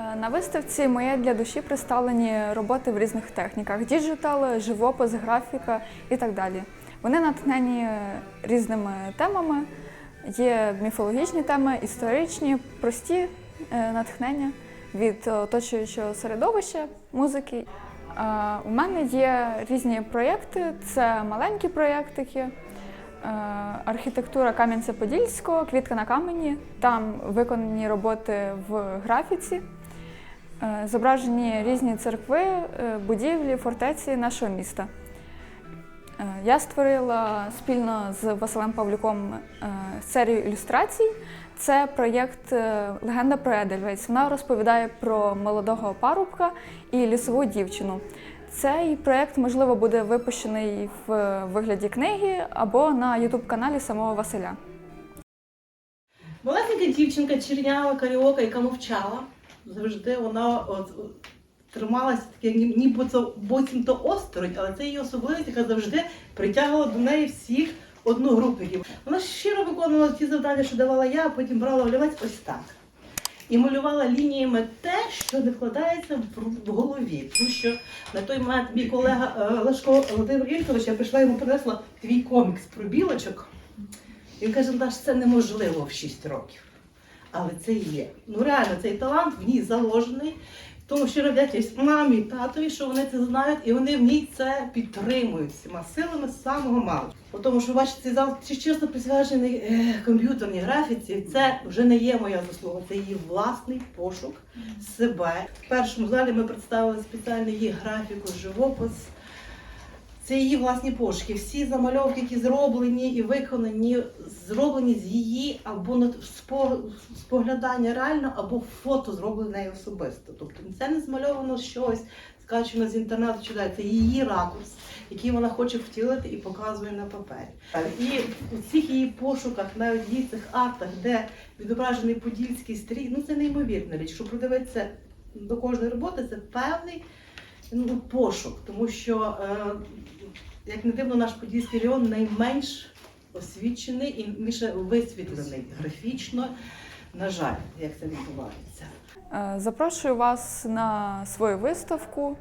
Е, На виставці моє для душі представлені роботи в різних техніках: діджитал, живопис, графіка і так далі. Вони натхнені різними темами. Є міфологічні теми, історичні, прості е, натхнення від оточуючого середовища, музики. Е, У мене є різні проєкти, це маленькі проєктики, е, архітектура Кам'янця-Подільського, квітка на камені. Там виконані роботи в графіці. Е, Зображені різні церкви, е, будівлі, фортеці нашого міста. Е, Я створила спільно з Василем Павлюком е, серію ілюстрацій. Це проєкт е, Легенда про Едельвейс. Вона розповідає про молодого парубка і лісову дівчину. Цей проєкт, можливо, буде випущений в вигляді книги або на ютуб-каналі самого Василя. Малесенька дівчинка, чернява, каріока, яка мовчала. Завжди вона от, трималася таке, ні- ніби це буцімто осторонь, але це її особливість, яка завжди притягувала до неї всіх одногрупників. Вона щиро виконувала ті завдання, що давала я, а потім брала олівець ось так. І малювала лініями те, що не вкладається в, голові. Тому що на той момент мій колега Лашко Лешко Володимир Ількович, я прийшла йому принесла твій комікс про білочок. Він каже, Даш, це неможливо в 6 років. Але це є. Ну реально, цей талант в ній заложений. Тому що вдячність мамі і татові, що вони це знають, і вони в ній це підтримують всіма силами з самого малого. Тому що бачите, цей зал чи чесно присвячений е, комп'ютерній графіці. Це вже не є моя заслуга, це її власний пошук себе. В першому залі ми представили спеціальний її графіку, живопис. Це її власні пошуки. Всі замальовки, які зроблені і виконані, зроблені з її або споглядання реально, або фото зроблене особисто. Тобто це не змальовано щось, скачено з інтернету чи далі. Це її ракурс, який вона хоче втілити і показує на папері. І у всіх її пошуках, навіть її цих актах, де відображений подільський стрій, ну це неймовірна річ. Якщо придивитися до кожної роботи, це певний ну, пошук, тому що, е, як не дивно, наш Подільський регіон найменш освічений і більше висвітлений графічно. На жаль, як це відбувається. Е, Запрошую вас на свою виставку